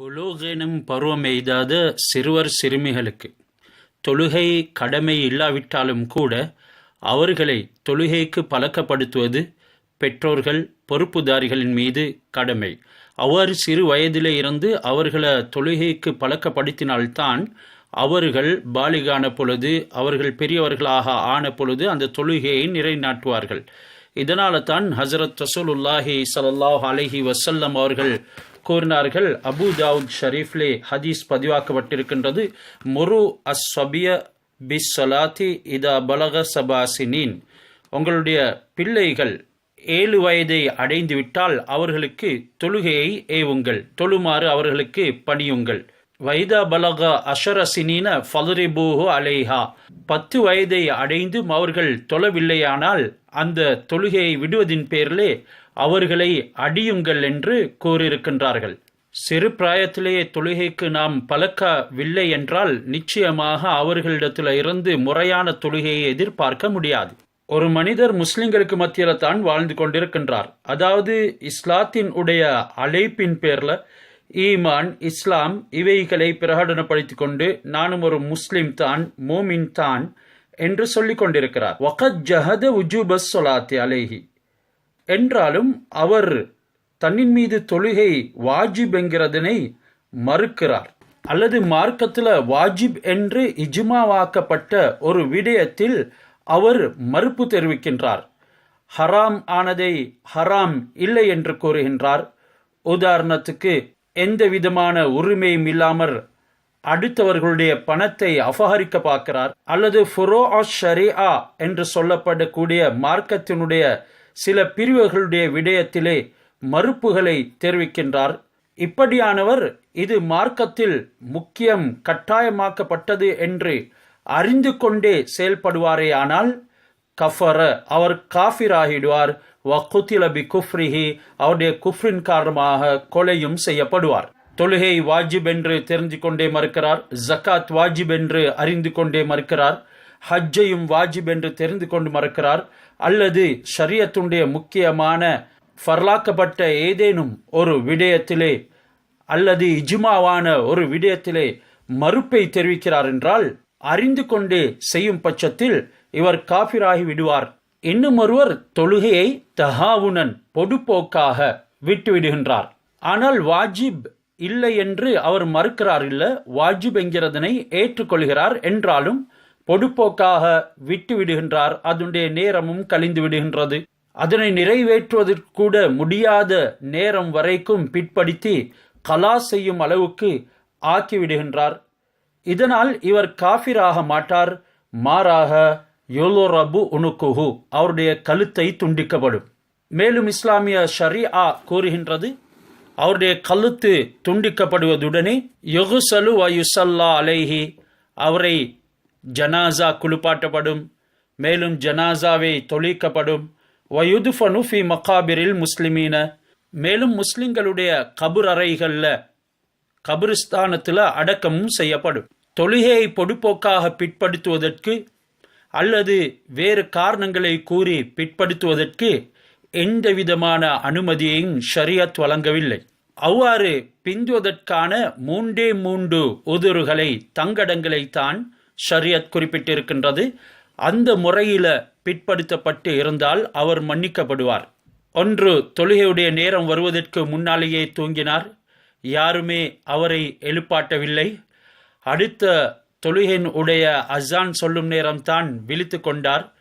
புலூக் எனும் பருவம் எய்தாத சிறுவர் சிறுமிகளுக்கு. தொழுகை கடமை இல்லாவிட்டாலும் கூட அவர்களை தொழுகைக்கு பழக்கப்படுத்துவது பெற்றோர்கள் பொறுப்புதாரிகளின் மீது கடமை. அவ்வாறு சிறு வயதிலே இருந்து அவர்களை தொழுகைக்கு பழக்கப்படுத்தினால்தான் அவர்கள் பாலிகான பொழுது அவர்கள் பெரியவர்களாக ஆன பொழுது அந்த தொழுகையை நிறைநாட்டுவார்கள் இதனால தான் ஹசரத் ரசூலுல்லாஹி ஸல்லல்லாஹு அலைஹி வசல்லம் அவர்கள் கூறினார்கள் அபு தாவூத் ஷரீஃப்லே ஹதீஸ் பதிவாக்கப்பட்டிருக்கின்றது. முரு அஸ்வபிய பிஸ் சலாத்தி இதா பலக சபாசினின். உங்களுடைய பிள்ளைகள் ஏழு வயதை அடைந்துவிட்டால் அவர்களுக்கு தொழுகையை ஏவுங்கள். தொழுமாறு அவர்களுக்கு பணியுங்கள். வைதா பலக அஷரசினின ஃபலரிபூஹு அலைஹா. பத்து வயதை அடைந்தும் அவர்கள் தொழவில்லையானால் அந்த தொழுகையை விடுவதின் பேரிலே அவர்களை அடியுங்கள் என்று கூறியிருக்கின்றார்கள். சிறு பிராயத்திலேயே தொழுகைக்கு நாம் பழக்கவில்லை என்றால் நிச்சயமாக அவர்களிடத்தில் இருந்து முறையான தொழுகையை எதிர்பார்க்க முடியாது. ஒரு மனிதர் முஸ்லிம்களுக்கு மத்தியில தான் வாழ்ந்து கொண்டிருக்கின்றார். அதாவது இஸ்லாத்தின் உடைய அழைப்பின் பேர்ல ஈமான் இஸ்லாம் இவைகளை பிரகடனப்படுத்தி கொண்டு நானும் ஒரு முஸ்லிம் தான் மோமின் தான் என்று சொல்லிக் கொண்டிருக்கிறார். வகத் ஜஹத உஜூபஸ் சொலாத்தி அலேஹி. என்றாலும் அவர் தன்னின் மீது தொழுகை வாஜிப் என்கிறதனை மறுக்கிறார். அல்லது மார்க்கத்தில் வாஜிப் என்று இஜ்மாவாக்கப்பட்ட ஒரு விடயத்தில் அவர் மறுப்பு தெரிவிக்கின்றார். ஹராம் ஆனதை ஹராம் இல்லை என்று கூறுகின்றார். உதாரணத்துக்கு எந்த விதமான உரிமையும் இல்லாமல் அடுத்தவர்களுடைய பணத்தை அபகரிக்க பார்க்கிறார். அல்லது ஃபுரோ ஷரியா என்று சொல்லப்படக்கூடிய மார்க்கத்தினுடைய சில பிரிவுகளுடைய விடயத்திலே மறுப்புகளை தெரிவிக்கின்றார். இப்படியானவர் இது மார்க்கத்தில் முக்கியம் கட்டாயமாக்கப்பட்டது என்று அறிந்து கொண்டே செயல்படுவாரேயானால் கஃபர அவர் காஃபிராகிடுவார். வகுத்திலபி குஃப்ரிஹி அவருடைய குஃப்ரின் காரணமாக கொலையும் செய்யப்படுவார். தொழுகை வாஜிப் என்று தெரிந்து கொண்டே மறுக்கிறார். ஜக்காத் வாஜிப் என்று அறிந்து கொண்டே மறுக்கிறார். ஹஜ்ஜையும் வாஜிப் என்று தெரிந்து கொண்டு மறுக்கிறார். அல்லது ஷரியத்துடைய முக்கியமான ஃபர்லாக்கப்பட்ட ஏதேனும் ஒரு விடயத்திலே அல்லது இஜ்மாவான ஒரு விடயத்திலே மறுப்பை தெரிவிக்கிறார் என்றால் அறிந்து கொண்டே செய்யும் பட்சத்தில் இவர் காபிராகி விடுவார். இன்னும் ஒருவர் தொழுகையை தஹாவுனன் பொதுப்போக்காக விட்டு விடுகின்றார் ஆனால் வாஜிப் இல்லை என்று அவர் மறுக்கிறார் இல்ல வாஜிப் என்கிறதனை ஏற்றுக்கொள்கிறார் என்றாலும் பொடுப்போக்காக விட்டு விடுகின்றார் அதனுடைய நேரமும் கழிந்து விடுகின்றது. அதனை நிறைவேற்றுவதற்கூட முடியாத நேரம் வரைக்கும் பிற்படுத்தி கலா செய்யும் அளவுக்கு ஆக்கிவிடுகின்றார். இதனால் இவர் காஃபிராக மாட்டார். மாறாக யோலோரபு உனுக்குஹு அவருடைய கழுத்தை துண்டிக்கப்படும். மேலும் இஸ்லாமிய ஷரியா கூறுகின்றது அவருடைய கழுத்து துண்டிக்கப்படுவதுடனே யொகுசலு வயுசல்லா அலைஹி அவரை ஜனாசா குளிப்பாட்டப்படும். மேலும் ஜனாசாவை தொழிக்கப்படும். வயுதுஃபனு ஃபி மக்காபிரில் முஸ்லிமீன. மேலும் முஸ்லிம்களுடைய கபுர் அறைகளில் கபிரிஸ்தானத்தில் அடக்கமும் செய்யப்படும். தொழுகையை பொடுப்போக்காக பிற்படுத்துவதற்கு அல்லது வேறு காரணங்களை கூறி பிற்படுத்துவதற்கு எந்த விதமான அனுமதியையும் ஷரியத் வழங்கவில்லை. அவ்வாறு பிந்துவதற்கான மூன்றே மூன்று உதிர்களை தங்கடங்களை தான் ஷரியத் குறிப்பிட்டிருக்கின்றது. அந்த முறையில் பிற்படுத்தப்பட்டு இருந்தால் அவர் மன்னிக்கப்படுவார். ஒன்று தொழுகையுடைய நேரம் வருவதற்கு முன்னாலேயே தூங்கினார். யாருமே அவரை எழுப்பாட்டவில்லை. அடுத்த தொழுகையின் உடைய அசான் சொல்லும் நேரம்தான் விழித்து கொண்டார்.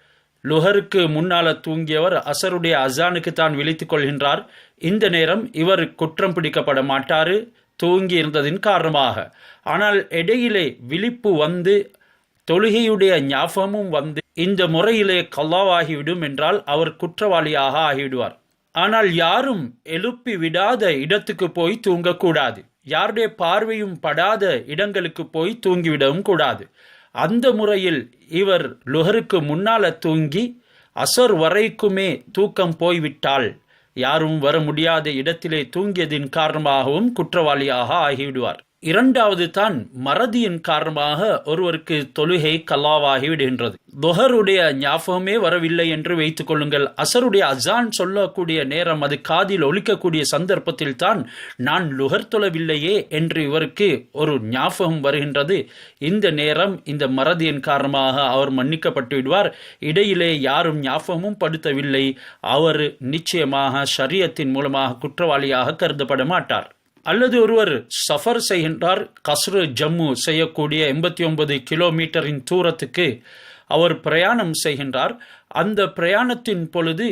லுஹருக்கு முன்னால தூங்கியவர் அசருடைய அசானுக்கு தான் விழித்து கொள்கின்றார். இந்த நேரம் இவர் குற்றம் பிடிக்கப்பட மாட்டாரு. தூங்கி இருந்ததின் காரணமாக. ஆனால் இடையிலே விழிப்பு வந்து தொழுகையுடைய ஞாபகமும் வந்து இந்த முறையிலே கல்லாவாகிவிடும் என்றால் அவர் குற்றவாளியாக ஆகிவிடுவார். ஆனால் யாரும் எழுப்பி விடாத இடத்துக்கு போய் தூங்கக்கூடாது. யாருடைய பார்வையும் படாத இடங்களுக்கு போய் தூங்கிவிடவும் கூடாது. அந்த முறையில் இவர் லுஹருக்கு முன்னால தூங்கி அசர் வரைக்குமே தூக்கம் போய்விட்டால் யாரும் வர முடியாத இடத்திலே தூங்கியதின் காரணமாகவும் குற்றவாளியாக ஆகிவிடுவார். இரண்டாவது தான் மறதியின் காரணமாக ஒருவருக்கு தொழுகை கல்லாவாகி விடுகின்றது தொஹருடைய ஞாபகமே வரவில்லை என்று வைத்துக் கொள்ளுங்கள். அசருடைய அசான் சொல்லக்கூடிய நேரம் அது காதில் ஒழிக்கக்கூடிய சந்தர்ப்பத்தில் தான் நான் லுகர் தொழவில்லையே என்று இவருக்கு ஒரு ஞாபகம் வருகின்றது. இந்த நேரம் இந்த மறதியின் காரணமாக அவர் மன்னிக்கப்பட்டு விடுவார். இடையிலே யாரும் ஞாபகமும் படுத்தவில்லை. அவர் நிச்சயமாக சரியத்தின் மூலமாக குற்றவாளியாக கருதப்பட மாட்டார். அல்லது ஒருவர் சஃபர் செய்கின்றார் கஸ்ரு ஜம்மு செய்யக்கூடிய எண்பத்தி ஒன்பது கிலோமீட்டரின் தூரத்துக்கு அவர் பிரயாணம் செய்கின்றார். அந்த பிரயாணத்தின் பொழுது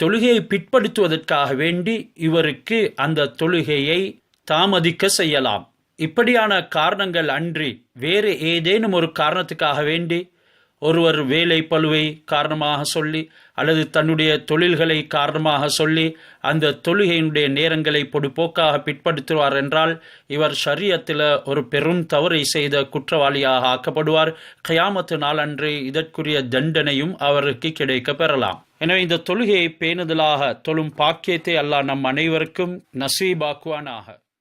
தொழுகையை பிற்படுத்துவதற்காக வேண்டி இவருக்கு அந்த தொழுகையை தாமதிக்க செய்யலாம். இப்படியான காரணங்கள் அன்றி வேறு ஏதேனும் ஒரு காரணத்துக்காக வேண்டி ஒருவர் வேலை பழுவை காரணமாக சொல்லி அல்லது தன்னுடைய தொழில்களை காரணமாக சொல்லி அந்த தொழுகையினுடைய நேரங்களை பொடுபோக்காக பிற்படுத்துவார் என்றால் இவர் சரியத்தில் ஒரு பெரும் தவறை செய்த குற்றவாளியாக ஆக்கப்படுவார். கயாமத்து நாளன்று இதற்குரிய தண்டனையும் அவருக்கு கிடைக்க பெறலாம். எனவே இந்த தொழுகையை பேணுதலாக தொழும் பாக்கியத்தை அல்லாஹ் நம் அனைவருக்கும் நசீபாக்குவானாக.